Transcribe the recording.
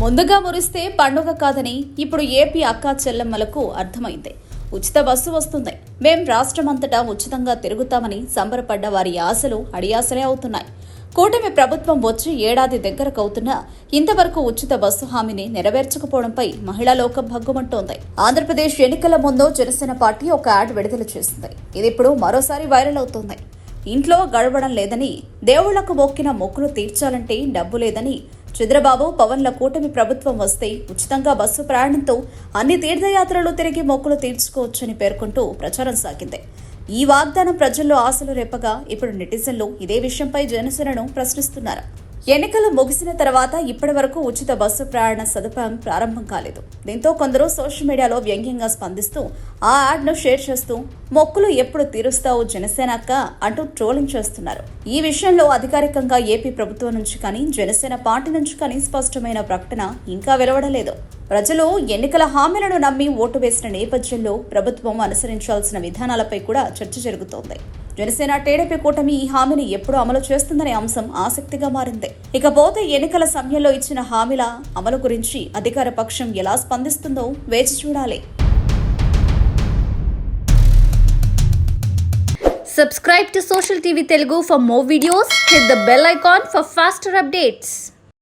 ముందుగా మురిస్తే పండుగ కాదని ఇప్పుడు ఏపీ అక్కా చెల్లెమ్మలకు అర్థమైంది. ఉచిత బస్సు వస్తుంది. మేం రాష్ట్రమంతటా ఉచితంగా తిరుగుతామని సంబరపడ్డ వారి ఆశలు అడియాసలే అవుతున్నాయి. కూటమి ప్రభుత్వం వచ్చి ఏడాది దగ్గరకు అవుతున్నా ఇంతవరకు ఉచిత బస్సు హామీని నెరవేర్చకపోవడంపై మహిళా లోకం భగ్గుమంటోంది. ఆంధ్రప్రదేశ్ ఎన్నికల ముందు జనసేన పార్టీ ఒక యాడ్ విడుదల చేసింది. ఇది ఇప్పుడు మరోసారి వైరల్ అవుతోంది. ఇంట్లో గడవడం లేదని దేవుళ్ళకు మొక్కిన మొక్కులు తీర్చాలంటే డబ్బు లేదని చంద్రబాబు పవన్ల కూటమి ప్రభుత్వం వస్తే ఉచితంగా బస్సు ప్రయాణంతో అన్ని తీర్థయాత్రలు తిరిగి మొక్కులు తీర్చుకోవచ్చని పేర్కొంటూ ప్రచారం సాగింది. ఈ వాగ్దానం ప్రజల్లో ఆశలు రేపగా ఇప్పుడు నెటిజన్లు ఇదే విషయంపై జనసేనను ప్రశ్నిస్తున్నారు. ఎన్నికలు ముగిసిన తర్వాత ఇప్పటి వరకు ఉచిత బస్సు ప్రయాణ సదుపాయం ప్రారంభం కాలేదు. దీంతో కొందరు సోషల్ మీడియాలో వ్యంగ్యంగా స్పందిస్తూ ఆ యాడ్ను షేర్ చేస్తూ మొక్కులు ఎప్పుడు తీరుస్తావు జనసేనక్క అంటూ ట్రోలింగ్ చేస్తున్నారు. ఈ విషయంలో అధికారికంగా ఏపీ ప్రభుత్వం నుంచి కానీ జనసేన పార్టీ నుంచి కానీ స్పష్టమైన ప్రకటన ఇంకా వెలువడలేదు. ప్రజలు ఎన్నికల హామీలను నమ్మి ఓటు వేసిన నేపథ్యంలో ప్రభుత్వం అనుసరించాల్సిన విధానాలపై కూడా చర్చ జరుగుతోంది. జనసేన టీడీపీ కూటమి ఈ హామీని ఎప్పుడు అమలు చేస్తుందనే అంశం ఆసక్తిగా మారింది ఇకపోతే ఎన్నికల సమయంలో ఇచ్చిన హామీల అమలు గురించి అధికార పక్షం ఎలా స్పందిస్తుందో వేచి చూడాలి Subscribe to Social TV Telugu for more videos. Hit the bell icon for faster updates.